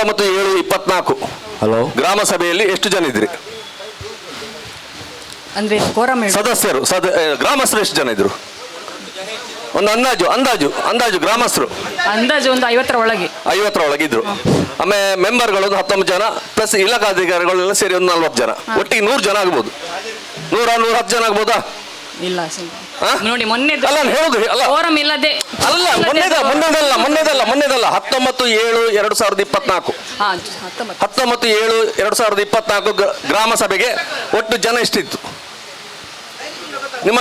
ಹತ್ತೊಂಬತ್ತು ಏಳು ಇಪ್ಪತ್ನಾಲ್ಕು. ಹಲೋ? ಗ್ರಾಮ ಸಭೆಯಲ್ಲಿ ಎಷ್ಟು ಜನ ಇದ್ರಿ? ಅಂದ್ರೆ ಕೋರಂ ಸದಸ್ಯರು ಸದ ಗ್ರಾಮಸ್ಥರು ಎಷ್ಟು ಜನ ಇದ್ರು? ಒಂದು ಅಂದಾಜು ಅಂದಾಜು ಅಂದಾಜು ಗ್ರಾಮಸ್ಥರು. ಅಂದಾಜು ಒಂದು ಐವತ್ತರ ಒಳಗೆ. ಐವತ್ತರ ಒಳಗೆ ಇದ್ರು. ಆಮೇಲೆ ಮೆಂಬರ್ಗಳು ಒಂದು ಹತ್ತೊಂಬತ್ತು ಜನ ಪ್ಲಸ್ ಇಲಾಖಾಧಿಕಾರಿಗಳೆಲ್ಲ ಸೇರಿ ಒಂದು ನಲ್ವತ್ತು ಜನ. ಒಟ್ಟಿಗೆ ನೂರು ಜನ ಆಗ್ಬೋದು. ನೂರ ನೂರ ಹತ್ತು ಜನ ಆಗ್ಬೋದಾ? ಇಲ್ಲ? ನೋಡಿ ಮೊನ್ನೆ ಅಲ್ಲ ಹೇಳುದು ಅಲ್ಲ. ಕೋರಂ ಇಲ್ಲದೆ ಅಲ್ಲ ಮೊನ್ನೆ ಮೊನ್ನೆದ? ಮೊನ್ನೆದಲ್ಲ ಮೊನ್ನೆದಲ್ಲ ಮೊನ್ನೆದಲ್ಲ ಹತ್ತೊಂಬತ್ತು ಏಳು ಎರಡು ಸಾವಿರದ ಇಪ್ಪತ್ನಾಲ್ಕು. ಹತ್ತೊಂಬತ್ತು. ಏಳು ಎರಡು ಸಾವಿರದ ಇಪ್ಪತ್ನಾಲ್ಕು ಗ್ರ- ಗ್ರಾಮ ಸಭೆಗೆ ಒಟ್ಟು ಜನ ಎಷ್ಟಿತ್ತು? ನಿಮ್ಮ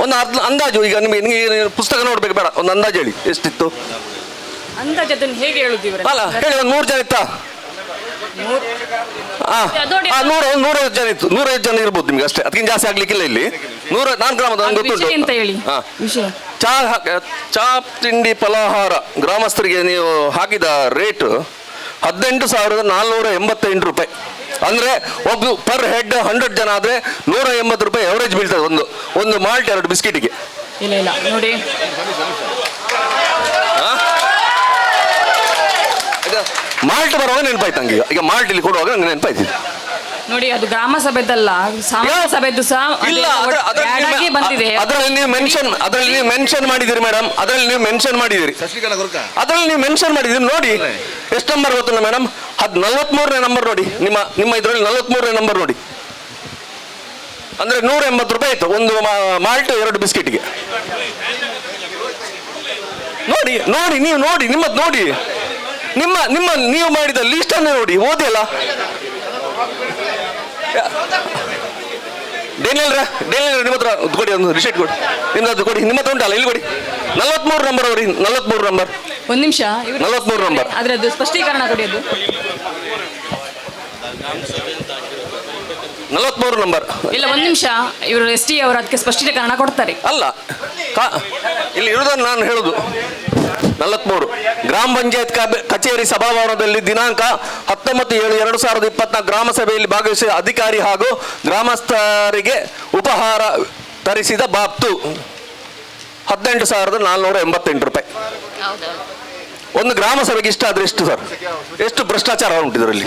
ಒಂದು ಅರ್ಧ ಅಂದಾಜು ಈಗ ನಿಮಗೆ ನಿಮಗೆ ಪುಸ್ತಕ ನೋಡ್ಬೇಕು ಬೇಡ ಒಂದು ಅಂದಾಜು ಹೇಳಿ ಎಷ್ಟಿತ್ತು? ಅಂದಾಜು ಅದನ್ನು ಹೇಗೆ ಹೇಳುದು ಇವರೇ? ಅಲ್ಲ ಹೇಳಿ ಒಂದು ನೂರು ಜನ ಇತ್ತಾ? ನೂರ ಒಂದು ನೂರೈವತ್ತು ಜನ ಇತ್ತು ನೂರೈವತ್ತು ಜನ ಇರ್ಬೋದು ನಿಮ್ಗೆ ಅಷ್ಟೇ ಅದಕ್ಕಿಂತ ಜಾಸ್ತಿ ಆಗ್ಲಿಕ್ಕಿಲ್ಲ ಇಲ್ಲಿ. ನೂರ ನಾಲ್ಕು ಗ್ರಾಮದ ಅದು ಅಂತ ಹೇಳಿ. ಹಾ. ವಿಷಯ ಚಾ ಹಾಕ- ಚಾ ತಿಂಡಿ ಫಲಾಹಾರ ಗ್ರಾಮಸ್ಥರಿಗೆ ನೀವು ಹಾಕಿದ ರೇಟ್ ಹದಿನೆಂಟು ಸಾವಿರದ ನಾಲ್ನೂರ ಎಂಬತ್ತೆಂಟು ರೂಪಾಯಿ. ಅಂದ್ರೆ ಒಬ್ಬ ಪರ್ ಹೆಡ್ ಹಂಡ್ರೆಡ್ ಜನ ಆದ್ರೆ ನೂರ ಎಂಬತ್ತು ರೂಪಾಯಿ ಎವರೇಜ್ ಬೀಳ್ತದೆ ಒಂದು ಒಂದು ಮಾಲ್ಟ್ ಎರಡು ಬಿಸ್ಕಿಟಿಗೆ. ಇಲ್ಲ ಇಲ್ಲ ನೋಡಿ. ಮಾಲ್ಟ್ ಬರುವಾಗ ನೆನಪಾಯ್ತು ನಂಗೆ. ಈಗ. ಮಾಲ್ಟ್ ಇಲ್ಲಿ ಕೊಡುವಾಗ ನಂಗೆ ನೆನಪಾಯ್ತು. ನೋಡಿ ಅದು ಗ್ರಾಮ ಸಭೆದಲ್ಲ ಸಾಮಾನ್ಯ ಸಭೆದ್ದು ಸಹ ಇಲ್ಲ ಅದೆಲ್ಲ ಅದ್ರಲ್ಲಿ ನೀವು- ಬಂದಿದೆ. ಅದರಲ್ಲಿ ನೀವು ಮೆನ್ಷನ್ ಅದರಲ್ಲಿ ನೀವು ಮೆನ್ಷನ್ ಮಾಡಿದಿರಿ ಮೇಡಮ್ ಅದರಲ್ಲಿ ನೀವು ಮೆನ್ಷನ್ ಮಾಡಿದಿರಿ ಅದರಲ್ಲಿ ನೀವು ಮೆನ್ಷನ್ ಮಾಡಿದಿರಿ ನೋಡಿ ಎಷ್ಟು ನಂಬರ್ ಗೊತ್ತಿಲ್ಲ ಮೇಡಮ್ ಹದ್ ನಲ್ವತ್ಮೂರನೇ ನಂಬರ್ ನೋಡಿ. ನಿಮ್ಮ ನಿಮ್ಮ ಇದರಲ್ಲಿ ನಲ್ವತ್ಮೂರನೇ ನಂಬರ್ ನೋಡಿ. ಅಂದ್ರೆ ನೂರ ಎಂಬತ್ತು ರೂಪಾಯಿ ಆಯ್ತು ಒಂದು ಮಾ- ಮಾಲ್ಟ್ ಎರಡು ಬಿಸ್ಕೆಟ್ಗೆ. ನೋಡಿ ನೋಡಿ ನೀವು ನೋಡಿ ನಿಮ್ಮದು ನೋಡಿ. ನಿಮ್ಮ ನಿಮ್ಮ ನೀವು ಮಾಡಿದ ಲಿಸ್ಟ್ ಅನ್ನು ನೋಡಿ ಓದಿಲ್ಲ ಡೇನಿಯಲ್ ರ ಡೇನಿಯಲ್ ನಿಮ್ಮ ಹತ್ರ ಕೊಡಿ ಒಂದು ರಿಸೆಟ್ ಕೊಡಿ. ನಿಮ್ಮದು ಕೊಡಿ ನಿಮ್ಮ ಹತ್ರ ಉಂಟಲ್ಲ ಇಲ್ಲಿ ಕೊಡಿ. ನಲ್ವತ್ಮೂರು ನಂಬರ್ ಅವ್ರಿ ನಲ್ವತ್ಮೂರು ನಂಬರ್ ಒಂದ್ ನಿಮಿಷ ನಲವತ್ಮೂರು ನಂಬರ್. ಅದ್ರದ್ದು ಸ್ಪಷ್ಟೀಕರಣ ಕೊಡಿ ಅದು. ನಲವತ್ಮೂರು ನಂಬರ್ ಇಲ್ಲ ಒಂದು ನಿಮಿಷ ಇವರು ಎಸ್ ಟಿ ಅವರು ಅದಕ್ಕೆ ಸ್ಪಷ್ಟೀಕರಣ ಕೊಡ್ತಾರೆ. ಅಲ್ಲ ಇಲ್ಲಿ ಇರುವುದನ್ನು ನಾನು ಹೇಳುದು. ನಲವತ್ಮೂರು. ಗ್ರಾಮ ಪಂಚಾಯತ್ ಕಚೇರಿ ಸಭಾಭವನದಲ್ಲಿ ದಿನಾಂಕ ಹತ್ತೊಂಬತ್ತು ಏಳು ಎರಡು ಸಾವಿರದ ಇಪ್ಪತ್ನಾಲ್ಕು ಗ್ರಾಮ ಸಭೆಯಲ್ಲಿ ಭಾಗವಹಿಸಿದ ಅಧಿಕಾರಿ ಹಾಗೂ ಗ್ರಾಮಸ್ಥರಿಗೆ ಉಪಹಾರ ತರಿಸಿದ ಬಾಪ್ತು. ಹದಿನೆಂಟು ಸಾವಿರದ ನಾಲ್ನೂರ ಎಂಬತ್ತೆಂಟು ರೂಪಾಯಿ. ಒಂದು ಗ್ರಾಮ ಸಭೆಗೆ ಇಷ್ಟ ಆದ್ರೆ ಎಷ್ಟು ಸರ್? ಎಷ್ಟು ಭ್ರಷ್ಟಾಚಾರ ಉಂಟು ಇದರಲ್ಲಿ?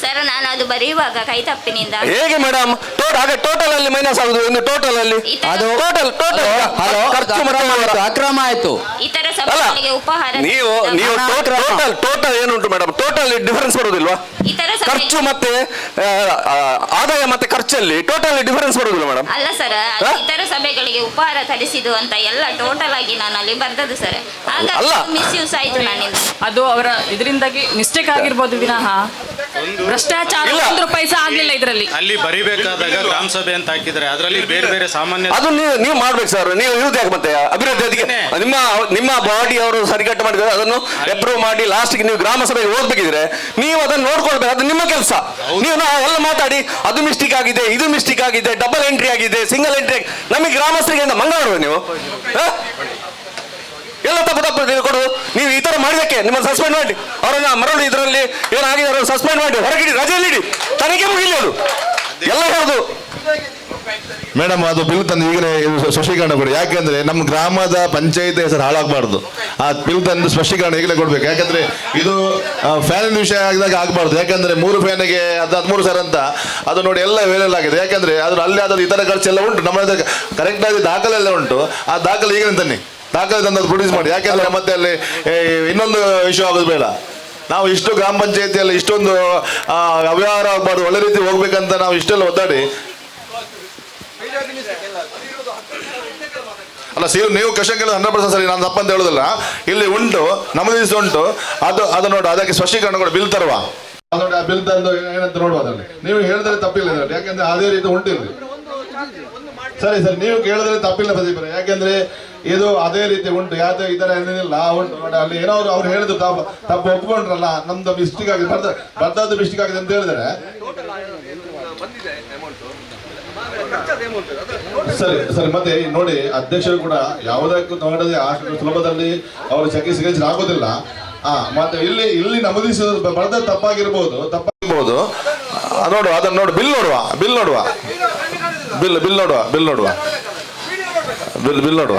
ಸರ್ ನಾನು ಅದು ಬರೆಯುವಾಗ ಕೈ ತಪ್ಪಿನಿಂದ. ಹೇಗೆ ಮೇಡಮ್ ಹಾಗೆ ಟೋಟಲ್ ಅಲ್ಲಿ ಮೈನಸ್ ಆಗುದು ಒಂದು ಟೋಟಲ್ ಅಲ್ಲಿ? ಅದು ಟೋಟಲ್ ಟೋಟಲ್ ಹಲೋ ಖರ್ಚು ಮತ್ತೆ ಅಕ್ರಮ ಅವರ- ಆಯ್ತು ಅಕ್ರಮ ಆಯ್ತು. ಇತರ ಅಲ್ಲ ಸಭೆಗಳಿಗೆ ಉಪಹಾರ ನೀವು ನೀವು ಟೋಟಲ್ ಟೋಟಲ್ ಏನುಂಟು ಮೇಡಮ್ ಟೋಟಲ್ ಡಿಫರೆನ್ಸ್ ಬರುದಿಲ್ವಾ? ಇತರ ಸಭೆ ಖರ್ಚು ಮತ್ತೆ ಆ, ಆ, ಆದಾಯ ಮತ್ತೆ ಖರ್ಚಲ್ಲಿ ಟೋಟಲ್ ಡಿಫರೆನ್ಸ್ ಬರುದಿಲ್ಲ ಮೇಡಮ್ ಅಲ್ಲ ಸರ್? ಇತರ ಸಭೆಗಳಿಗೆ ಉಪಹಾರ ತರಿಸಿದು ಅಂತ ಎಲ್ಲ ಟೋಟಲ್ ಆಗಿ ನಾನು ಅಲ್ಲಿ ಬರ್ದದ್ದು ಸರ್. ಅಲ್ಲ. ಹಾಗಾಗಿ ಮಿಸ್ಯೂಸ್ ಆಯ್ತು ನನ್ನಿಂದ ಅದು ಅವರ ಇದರಿಂದಾಗಿ ಮಿಸ್ಟೇಕ್ ಆಗಿರ್ಬೋದು ವಿನಃ. ಭ್ರಷ್ಟಾಚಾರ. ಒಂದು ಸಹ ಆಗ್ಲಿಲ್ಲ ಇದರಲ್ಲಿ. ಅಲ್ಲಿ ಬರಿಬೇಕಾದಾಗ ಗ್ರಾಮ ಸಭೆ ಅಂತ ಹಾಕಿದ್ರೆ ಅದರಲ್ಲಿ ಬೇರೆ ಬೇರೆ ಸಾಮಾನ್ಯ ಅದು ನೀವು ನೀವು ಮಾಡ್ಬೇಕು ಸರ್ ನೀವು ಇರುವುದು ಯಾಕೆ ಮತ್ತೆ? ಅಭಿವೃದ್ಧಿ ಅದಕ್ಕೆ ನಿಮ್ಮ ನಿಮ್ಮ ಬಾಡಿ ಅವರು ಸರಿಕಟ್ಟು ಮಾಡಿದ್ರೆ ಅದನ್ನು ಅಪ್ರೂವ್ ಮಾಡಿ ಲಾಸ್ಟ್ಗೆ ನೀವು ಗ್ರಾಮ ಸಭೆಗೆ ಓದ್ಬೇಕಿದ್ರೆ ನೀವು ಅದನ್ನು ನೋಡ್ಕೊಳ್ಬೇಕು. ಅದು ನಿಮ್ಮ ಕೆಲಸ. ನೀವು ನಾವು ಎಲ್ಲ ಮಾತಾಡಿ ಅದು ಮಿಸ್ಟೇಕ್ ಆಗಿದೆ ಇದು ಮಿಸ್ಟೇಕ್ ಆಗಿದೆ ಡಬಲ್ ಎಂಟ್ರಿ ಆಗಿದೆ ಸಿಂಗಲ್ ಎಂಟ್ರಿ ನಮಗೆ ಗ್ರಾಮಸ್ಥರಿಗೆ ಮಂಗಳೂರು ನೀವು? ಹ? ಎಲ್ಲ ತಪ್ಪು ತಪ್ಪು ನೀವು ಈ ತರ ಮಾಡಿದಕ್ಕೆ ನಿಮ್ಮನ್ನು ಸಸ್ಪೆಂಡ್ ಮಾಡಿ. ಅವರನ್ನ ಮರಳು ಇದರಲ್ಲಿ ಏನಾಗಿದೆ ಅವರನ್ನು ಸಸ್ಪೆಂಡ್ ಮಾಡಿ. ಹೊರಗಿಡಿ ರಜೆಯಲ್ಲಿಡಿ ತನಿಖೆ ಮುಗಿಲಿ ಅದು. ಎಲ್ಲ ಹೇಳುದು ಮೇಡಮ್, ಅದು ಬಿಲ್ ತಂದು ಈಗಲೇ ಸ್ಪಷ್ಟೀಕರಣ ಕೊಡಿ. ಯಾಕೆಂದ್ರೆ ನಮ್ಮ ಗ್ರಾಮದ ಪಂಚಾಯತ್ ಹೆಸರು ಹಾಳಾಗಬಾರ್ದು. ಆ ಬಿಲ್ ತಂದು ಸ್ಪಷ್ಟೀಕರಣ ಈಗಲೇ ಕೊಡ್ಬೇಕು. ಯಾಕಂದ್ರೆ ಇದು ಫ್ಯಾನಿನ ವಿಷಯ ಆಗಿದಾಗ ಆಗಬಾರ್ದು. ಯಾಕಂದ್ರೆ ಮೂರು ಫ್ಯಾನಿಗೆ ಅದು ಹದಿಮೂರು ಸಾವಿರ ಅಂತ ಅದು ನೋಡಿ ಎಲ್ಲ ವೇಳೆಲ್ಲಾಗಿದೆ ಯಾಕಂದ್ರೆ ಅದ್ರ ಅಲ್ಲಿ ಆದ ಇತರ ಖರ್ಚೆಲ್ಲ ಉಂಟು. ನಮ್ಮ ಕರೆಕ್ಟ್ ಆಗಿ ದಾಖಲೆ ಎಲ್ಲ ಉಂಟು. ಆ ದಾಖಲೆ ಈಗಲೇ ತನ್ನಿ. ದಾಖಲೆ ತಂದು ಪ್ರೊಡ್ಯೂಸ್ ಮಾಡಿ. ಯಾಕೆಂದ್ರೆ ಮತ್ತೆ ಅಲ್ಲಿ ಇನ್ನೊಂದು ಇಶ್ಯೂ ಆಗೋದು ಬೇಡ. ನಾವು ಇಷ್ಟು ಗ್ರಾಮ ಪಂಚಾಯತಿಯಲ್ಲಿ ಇಷ್ಟೊಂದು ಅವ್ಯವಹಾರ ಆಗಬಾರ್ದು ಒಳ್ಳೆ ರೀತಿ ಹೋಗ್ಬೇಕಂತ ನಾವು ಇಷ್ಟೆಲ್ಲ ಒದ್ದಾಡಿ. ಅಲ್ಲ ಸೀರು ನೀವು ಕ್ವಶನ್ ಕೇಳಿದ್ರೆ ಹಂಡ್ರೆಡ್ ಪರ್ಸೆಂಟ್ ಸರಿ ನಾನು ತಪ್ಪಂತ ಹೇಳೋದಿಲ್ಲ. ಇಲ್ಲಿ ಉಂಟು ನಮ್ಮದು ಉಂಟು. ಅದು ಅದು ನೋಡಿ ಅದಕ್ಕೆ ಸ್ಪಷ್ಟೀಕರಣ ಕೂಡ ಬಿಲ್ ತರುವ. ಅದು ನೋಡಿ ಆ ಬಿಲ್ ತಂದು ಏನಂತ ನೋಡುವ ಅದರಲ್ಲಿ. ನೀವು ಹೇಳಿದ್ರೆ ತಪ್ಪಿಲ್ಲ ಇದರಲ್ಲಿ ಯಾಕಂದ್ರೆ ಅದೇ ರೀತಿ ಉಂಟಿಲ್ಲ ಸರಿ ಸರಿ ನೀವು ಕೇಳಿದ್ರೆ ತಪ್ಪಿಲ್ಲ ಪ್ರದೀಪರ. ಯಾಕಂದ್ರೆ ಇದು ಅದೇ ರೀತಿ ಉಂಟು. ಯಾವ್ದೇ ಇದರ ಏನಿಲ್ಲ ಉಂಟು ನೋಡಿ. ಅಲ್ಲಿ ಏನೋ ಅವ್ರು ಹೇಳಿದ್ರು, ತಪ್ಪು ತಪ್ಪು ಒಪ್ಕೊಂಡ್ರಲ್ಲ, ನಮ್ದು ಮಿಸ್ಟೇಕ್ ಆಗಿದೆ. ಬರ್ದ, ಬರ್ದದ್ದು ಮಿಸ್ಟೇಕ್ ಆಗಿದೆ ಅಂತ ಹೇಳಿದ್ರೆ. ಸರಿ ಸರಿ, ಮತ್ತೆ ನೋಡಿ, ಅಧ್ಯಕ್ಷರು ಕೂಡ ಯಾವುದಕ್ಕೂ ನೋಡದೆ ಅಷ್ಟು ಸುಲಭದಲ್ಲಿ ಅವರು ಚಕಿ ಸಿಗಲಿಕ್ಕೆ ಆಗೋದಿಲ್ಲ. ಆ, ಮತ್ತೆ ಇಲ್ಲಿ ಇಲ್ಲಿ ನಮೂದಿಸಿದ ಬರ್ದ ತಪ್ಪಾಗಿರ್ಬೋದು ತಪ್ಪಾಗಿರ್ಬೋದು. ನೋಡುವ, ಅದನ್ನ ನೋಡು, ಬಿಲ್ ನೋಡುವ ಬಿಲ್ ನೋಡುವ. ಬಿಲ್ ಬಿಲ್ ನೋಡುವ ಬಿಲ್ ನೋಡುವ. ಬಿಲ್ ಬಿಲ್ ನೋಡುವ.